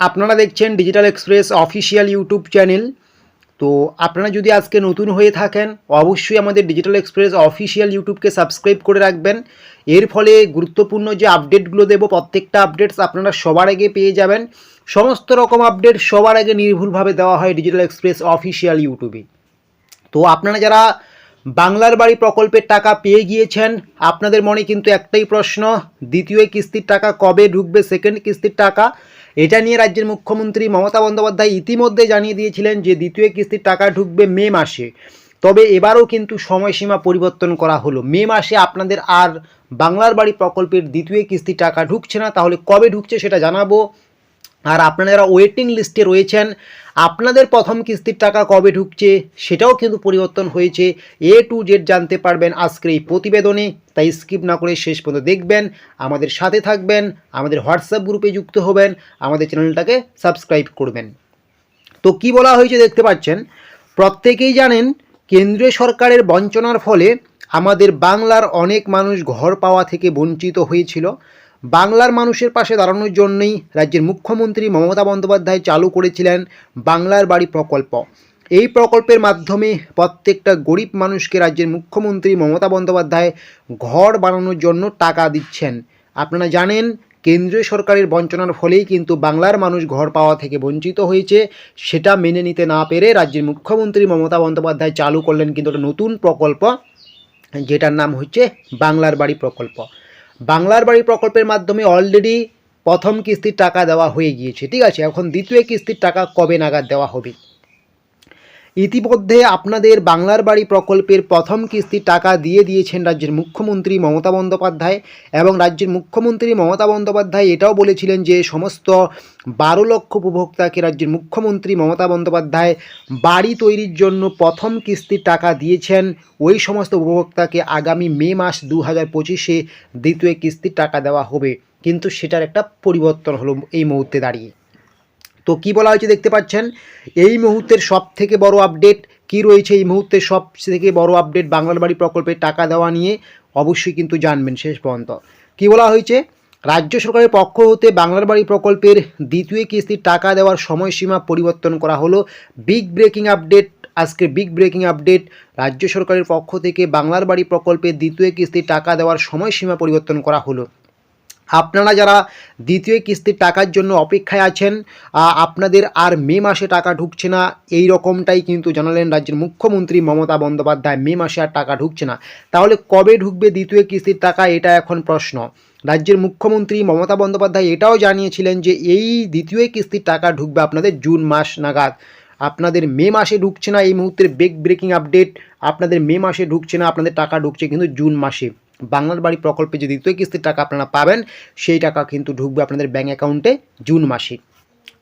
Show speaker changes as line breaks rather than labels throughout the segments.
আপনারা দেখছেন digital express official YouTube channel তো আপনারা যদি আজকে নতুন হয়ে থাকেন, অবশ্যই আমাদের ডিজিটাল এক্সপ্রেস অফিসিয়াল ইউটিউবকে সাবস্ক্রাইব করে রাখবেন। এর ফলে গুরুত্বপূর্ণ যে আপডেটগুলো দেবো, প্রত্যেকটা আপডেটস আপনারা সবার আগে পেয়ে যাবেন। সমস্ত রকম আপডেট সবার আগে নির্ভুলভাবে দেওয়া হয় ডিজিটাল এক্সপ্রেস অফিসিয়াল ইউটিউবে তো আপনারা যারা বাংলার বাড়ি প্রকল্পের টাকা পেয়ে গিয়েছেন? আপনাদের মনে কিন্তু একটাই প্রশ্ন, দ্বিতীয় কিস্তির টাকা কবে ঢুকবে সেকেন্ড কিস্তির টাকা? এটা নিয়ে রাজ্যের মুখ্যমন্ত্রী মমতা বন্দ্যোপাধ্যায় ইতিমধ্যে জানিয়ে দিয়েছিলেন যে দ্বিতীয় কিস্তির টাকা ঢুকবে মে মাসে। তবে এবারও কিন্তু সময়সীমা পরিবর্তন করা হলো। মে মাসে আপনাদের আর বাংলার বাড়ি প্রকল্পের দ্বিতীয় কিস্তির টাকা ঢুকছে না, তাহলে কবে ঢুকছে সেটা জানাব। আর আপনারা যারা ওয়েটিং লিস্টে রয়েছেন, আপনাদের প্রথম কিস্তির টাকা কবে ঢুকছে সেটাও কিন্তু পরিবর্তন হয়েছে। এ টু জেড জানতে পারবেন আজকের এই প্রতিবেদনে, তাই স্কিপ না করে শেষ পর্যন্ত দেখবেন, আমাদের সাথে থাকবেন, আমাদের হোয়াটসঅ্যাপ গ্রুপে যুক্ত হবেন, আমাদের চ্যানেলটাকে সাবস্ক্রাইব করবেন। তো কি বলা হয়েছে দেখতে পাচ্ছেন? প্রত্যেকেই জানেন, কেন্দ্রীয় সরকারের বঞ্চনার ফলে আমাদের বাংলার অনেক মানুষ ঘর পাওয়া থেকে বঞ্চিত হয়েছিল। বাংলার মানুষের পাশে দাঁড়ানোর জন্যই রাজ্যের মুখ্যমন্ত্রী মমতা বন্দ্যোপাধ্যায় চালু করেছিলেন বাংলার বাড়ি প্রকল্প। এই প্রকল্পের মাধ্যমে প্রত্যেকটা গরিব মানুষকে রাজ্যের মুখ্যমন্ত্রী মমতা বন্দ্যোপাধ্যায় ঘর বানানোর জন্য টাকা দিচ্ছেন। আপনারা জানেন, কেন্দ্রীয় সরকারের বঞ্চনার ফলেই কিন্তু বাংলার মানুষ ঘর পাওয়া থেকে বঞ্চিত হয়েছে। সেটা মেনে নিতে না পেরে রাজ্যের মুখ্যমন্ত্রী মমতা বন্দ্যোপাধ্যায় চালু করলেন কিন্তু একটা নতুন প্রকল্প, যেটার নাম হচ্ছে বাংলার বাড়ি প্রকল্প। বাংলার বাড়ি প্রকল্পের মাধ্যমে অলরেডি প্রথম কিস্তির টাকা দেওয়া হয়ে গিয়েছে। ঠিক আছে, এখন দ্বিতীয় কিস্তির টাকা কবে নাগাদ দেওয়া হবে? ইতিমধ্যে আপনাদের বাংলার বাড়ি প্রকল্পের প্রথম কিস্তির টাকা দিয়ে দিয়েছেন রাজ্যের মুখ্যমন্ত্রী মমতা বন্দ্যোপাধ্যায় এবং রাজ্যের মুখ্যমন্ত্রী মমতা বন্দ্যোপাধ্যায় এটাও বলেছিলেন যে সমস্ত বারো লক্ষ উপভোক্তাকে রাজ্যের মুখ্যমন্ত্রী মমতা বন্দ্যোপাধ্যায় বাড়ি তৈরির জন্য প্রথম কিস্তির টাকা দিয়েছেন। ওই সমস্ত উপভোক্তাকে আগামী মে মাস দু হাজার পঁচিশে দ্বিতীয় কিস্তির টাকা দেওয়া হবে। কিন্তু সেটার একটা পরিবর্তন হলো এই মুহূর্তে দাঁড়িয়ে। তো কি বলা হয়েছে দেখতে পাচ্ছেন? এই মুহূর্তের সব থেকে বড় আপডেট কি রয়েছে? এই মুহূর্তের সব থেকে বড় আপডেট বাংলার বাড়ি প্রকল্পের টাকা দেওয়া নিয়ে অবশ্যই কিন্তু জানবেন শেষ পর্যন্ত। কি বলা হয়েছে? রাজ্য সরকারের পক্ষ হতে বাংলার বাড়ি প্রকল্পের দ্বিতীয় কিস্তির টাকা দেওয়ার সময়সীমা পরিবর্তন করা হলো। বিগ ব্রেকিং আপডেট আজকে বিগ ব্রেকিং আপডেট রাজ্য সরকারের পক্ষ থেকে বাংলার বাড়ি প্রকল্পের দ্বিতীয় কিস্তির টাকা দেওয়ার সময়সীমা পরিবর্তন করা হলো। আপনারা যারা দ্বিতীয় কিস্তির টাকার জন্য অপেক্ষায় আছেন আপনাদের আর মে মাসে টাকা ঢুকছে না, এই রকমটাই কিন্তু জানালেন রাজ্যের মুখ্যমন্ত্রী মমতা বন্দ্যোপাধ্যায়। মে মাসে আর টাকা ঢুকছে না। তাহলে কবে ঢুকবে দ্বিতীয় কিস্তির টাকা, এটা এখন প্রশ্ন। রাজ্যের মুখ্যমন্ত্রী মমতা বন্দ্যোপাধ্যায় এটাও জানিয়েছিলেন যে এই দ্বিতীয় কিস্তির টাকা ঢুকবে আপনাদের জুন মাস নাগাদ। আপনাদের মে মাসে ঢুকছে না, এই মুহূর্তের বেগ ব্রেকিং আপডেট আপনাদের মে মাসে ঢুকছে না, আপনাদের টাকা ঢুকছে কিন্তু জুন মাসে। বাংলার বাড়ি প্রকল্পে যে দ্বিতীয় কিস্তির টাকা আপনারা পাবেন, সেই টাকা কিন্তু ঢুকবে আপনাদের ব্যাঙ্ক অ্যাকাউন্টে জুন মাসে।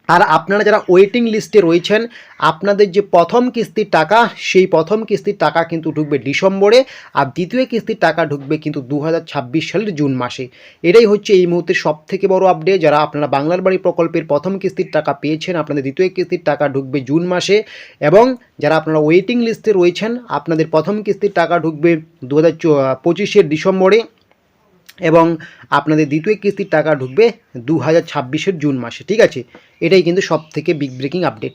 আর আপনারা যারা ওয়েটিং লিস্টে রয়েছেন, আপনাদের যে প্রথম কিস্তির টাকা, সেই প্রথম কিস্তির টাকা কিন্তু ঢুকবে ডিসেম্বরে আর দ্বিতীয় কিস্তির টাকা ঢুকবে কিন্তু দু হাজার ছাব্বিশ সালের জুন মাসে। এটাই হচ্ছে এই মুহূর্তে সব থেকে বড় আপডেট যারা আপনারা বাংলার বাড়ি প্রকল্পের প্রথম কিস্তির টাকা পেয়েছেন, আপনাদের দ্বিতীয় কিস্তির টাকা ঢুকবে জুন মাসে এবং যারা আপনারা ওয়েটিং লিস্টে রয়েছেন, আপনাদের প্রথম কিস্তির টাকা ঢুকবে দু হাজার ডিসেম্বরে। এবং আপনাদের দ্বিতীয় কিস্তির টাকা ঢুকবে দু হাজার জুন মাসে, ঠিক আছে? এটাই কিন্তু সব থেকে বিগ ব্রেকিং আপডেট